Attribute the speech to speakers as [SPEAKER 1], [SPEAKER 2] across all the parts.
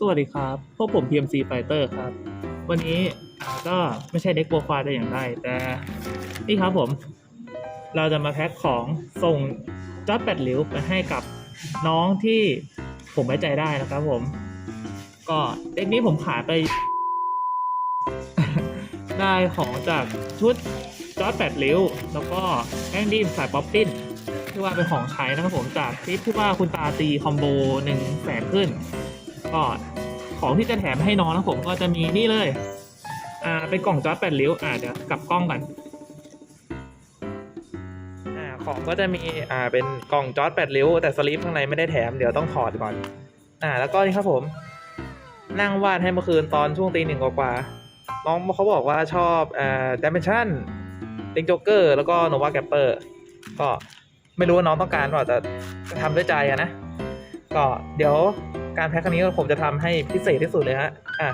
[SPEAKER 1] สวัสดีครับ พวกผม PMC Fighter ครับ วันนี้ก็ไม่ใช่เด็กโปรไฟล์แต่อย่างใดแต่นี่ครับผม เราจะมาแพ็คของส่งจอดแปดหลิวไปให้กับน้องที่ผมไว้ใจได้นะครับผม ก็เด็กนี้ผมขายไป ได้ของจากชุดจอดแปดริ้วแล้วก็แป้งดีมสายป๊อปปิ้นที่ว่าเป็นของใช้นะครับผมจากคลิปที่ว่าคุณตาตีคอมโบหนึ่งแสนขึ้นก็ ของที่จะแถมให้น้องนะผมก็จะมีนี่เลย อ่า เป็นกล่องจอร์ดแปดริ้ว อ่า เดี๋ยวกลับกล้องก่อน อ่า ของก็จะมี อ่า เป็นกล่องจอร์ดแปดริ้ว แต่สลิปข้างในไม่ได้แถม เดี๋ยวต้องถอดก่อน อ่า แล้วก็นี่ครับผม นั่งวาดให้เมื่อคืนตอนช่วงตีหนึ่งกว่าๆ น้องเขาบอกว่าชอบ อ่าดิเมนชั่นลิงโจ๊กเกอร์ แล้วก็โนวาแกปเปอร์ ก็ไม่รู้ว่าน้องต้องการเปล่าจะทำด้วยใจอะนะ ก็เดี๋ยว การแพ็คครั้งนี้ผมจะทำให้พิเศษที่สุดเลยฮะ อะ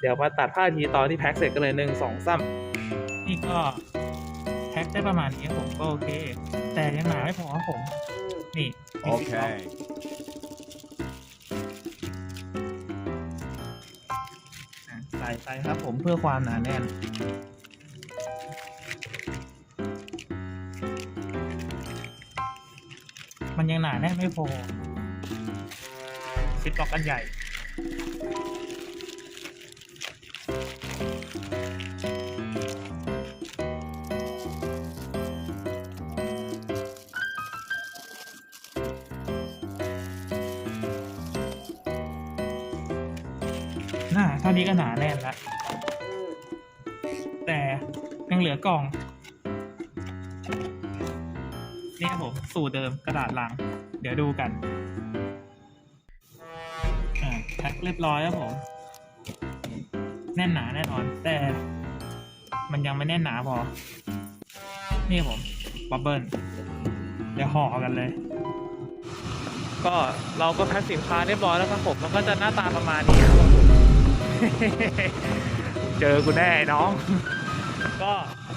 [SPEAKER 1] เดี๋ยวมาตัดผ้าทีตอนที่แพ็คเสร็จกันเลยหนึ่งสองซ้ำนี่ก็แพ็คได้ประมาณนี้ครับผมก็โอเค แต่ยังหนาไม่พอครับผม นี่
[SPEAKER 2] Okay.
[SPEAKER 1] อะใส่ไปครับผมเพื่อความหนาแน่นมันยังหนาแน่นไม่พอ ซิปล็อกกันใหญ่ หนาเท่านี้ก็หนาแน่นแล้วแต่ยังเหลือกล่อง นี่ครับผม สูตรเดิมกระดาษลัง เดี๋ยวดูกัน พ็คเรียบร้อยครับผม แน่นหนาแน่นอน แต่มันยังไม่แน่นหนาพอ นี่ผมบับเบิ้ลเดี๋ยวห่อกันเลย ก็เราก็แพ็คสินค้าเรียบร้อยแล้วครับผมมันก็จะหน้าตาประมาณนี้ครับผมเจอกูแน่น้อง ก็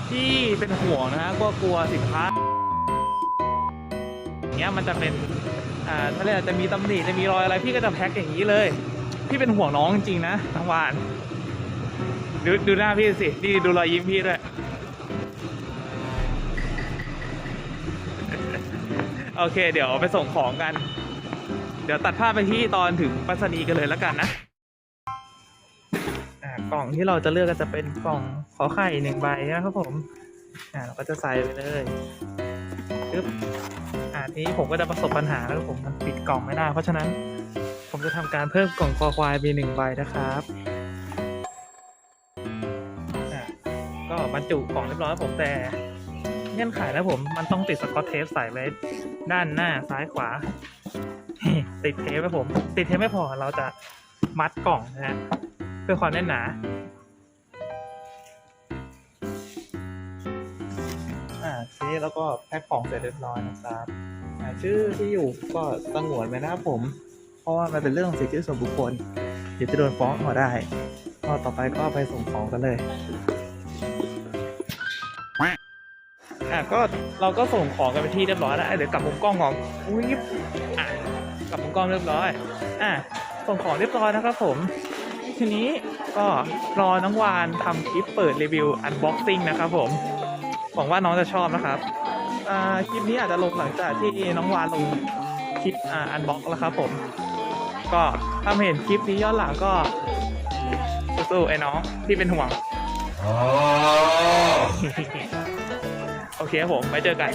[SPEAKER 1] ที่เป็นห่วงนะฮะก็กลัวสินค้าอย่างเงี้ยมันจะเป็นอ่าถ้าเรียกจะมีตำหนิจะมีรอยอะไรพี่ก็จะแพ็คอย่างนี้เลย พี่เป็นห่วงน้องจริงๆนะทั้งวานดูดูหน้าพี่สินี่ดูรอยยิ้มพี่ด้วยโอเค เดี๋ยวไปส่งของกัน เดี๋ยวตัดภาพไปที่ตอนถึงปัสนีกันเลยแล้วกันนะกล่องที่เราจะเลือกก็จะเป็นกล่องขอไข่หนึ่งใบนะครับผมอ่าเราก็จะใส่ไปเลยปึ๊บอ่าทีนี้ผมก็จะประสบปัญหาแล้วผมมันปิดกล่องไม่ได้ เพราะฉะนั้น ผมจะทำการเพิ่มกล่องคอควายไปหนึ่งใบนะครับอ่ก็บรรจุกล่องเรียบร้อยครับผมแต่เงื่อนไขนะผม มันต้องติดสกอตเทปใส่ไว้ด้านหน้าซ้ายขวา ติดเทปไว้ผม ติดเทปไม่พอเราจะมัดกล่องนะฮะเพื่อความแน่นหนาอ่าทีนี้แล้วก็แพ็คของเสร็จเรียบร้อยนะครับอ่าชื่อที่อยู่ก็สงวนไว้นะครับผม ราะว่ามันเป็นเรื่องสิทธิส่วนบุคคล เดี๋ยวจะโดนฟ้องเอาได้ก็ต่อไปก็ไปส่งของกันเลยอะก็เราก็ส่งของกันไปที่เรียบร้อยแล้วเดี๋ยวกลับมุมกล้องของอุ้ยอะกลับมุมกล้องเรียบร้อย อะส่งของเรียบร้อยนะครับผมทีนี้ก็รอน้องวานทำคลิปเปิดรีวิวอันบ็อกซิ่งนะครับผมหวังว่าน้องจะชอบนะครับอ่าคลิปนี้อาจจะลงหลังจากที่น้องวานลงคลิปอ่าอันบ็อกแล้วครับผม ก็ถ้าไม่เห็นคลิปนี้ย้อนหลังก็สู้ๆไอ้น้องที่เป็นห่วง โอเคครับผมไว้เจอกัน